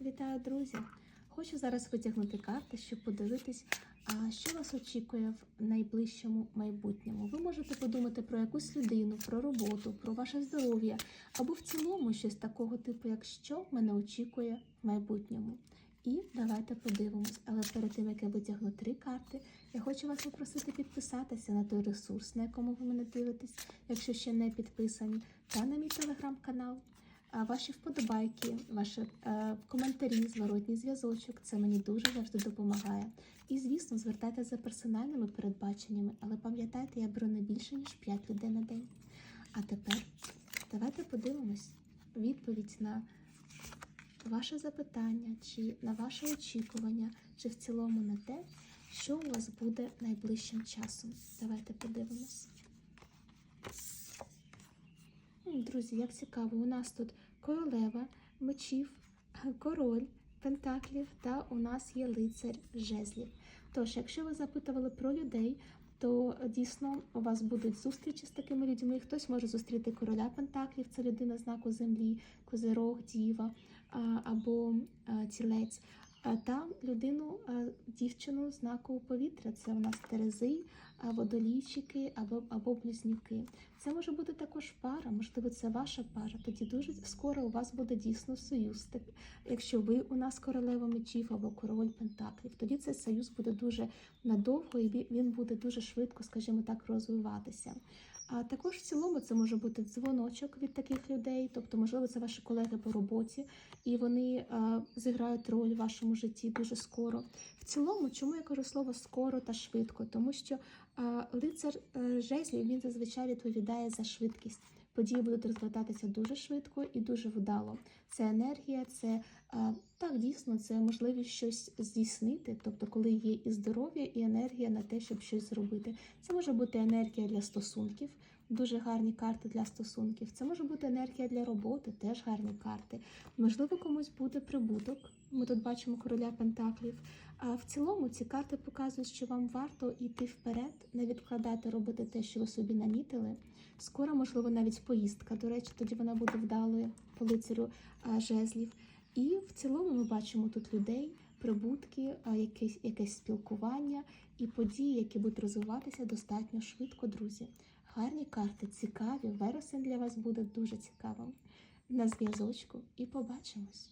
Вітаю, друзі! Хочу зараз витягнути карти, щоб подивитись, що вас очікує в найближчому майбутньому. Ви можете подумати про якусь людину, про роботу, про ваше здоров'я, або в цілому щось такого типу, як що мене очікує в майбутньому. І давайте подивимось. Але перед тим як я витягну три карти, я хочу вас попросити підписатися на той ресурс, на якому ви мене дивитесь, якщо ще не підписані, та на мій телеграм-канал. Ваші вподобайки, ваші е, коментарі, зворотній зв'язочок це мені дуже завжди допомагає. І, звісно, звертайтеся за персональними передбаченнями, але пам'ятайте, я беру не більше ніж 5 людей на день. А тепер давайте подивимось відповідь на ваше запитання, чи на ваше очікування, чи в цілому на те, що у вас буде найближчим часом. Давайте подивимось. Друзі, як цікаво, у нас тут королева мечів, король пентаклів та у нас є лицар жезлів. Тож, якщо ви запитували про людей, то дійсно у вас будуть зустрічі з такими людьми. Хтось може зустріти короля пентаклів, це людина знаку землі, козирог, діва або тілець. А людину, дівчину знаку повітря. Це у нас терези, водолійчики або, або близнюки. Це може бути також пара, можливо, це ваша пара. Тоді дуже скоро у вас буде дійсно союз. Якщо ви у нас королева мечів або король пентаклів, тоді цей союз буде дуже надовго і він буде дуже швидко, скажімо так, розвиватися. А також в цілому це може бути дзвоночок від таких людей, тобто, можливо, це ваші колеги по роботі, і вони а, зіграють роль в вашому житті дуже скоро. В цілому, чому я кажу слово скоро та швидко? Тому що а лицар а, жезлів він зазвичай відповідає за швидкість. Події будуть розгортатися дуже швидко і дуже вдало. Це енергія, це так дійсно це можливість щось здійснити. Тобто, коли є і здоров'я, і енергія на те, щоб щось зробити. Це може бути енергія для стосунків, дуже гарні карти для стосунків. Це може бути енергія для роботи, теж гарні карти. Можливо, комусь буде прибуток. Ми тут бачимо короля пентаклів. А в цілому ці карти показують, що вам варто йти вперед, не відкладати, робити те, що ви собі намітили. Скоро, можливо, навіть поїздка. До речі, тоді вона буде вдалою по лицарю жезлів. І в цілому ми бачимо тут людей, прибутки, якесь, якесь спілкування і події, які будуть розвиватися достатньо швидко, друзі. Гарні карти, цікаві. Вересень для вас буде дуже цікавим. На зв'язочку і побачимось.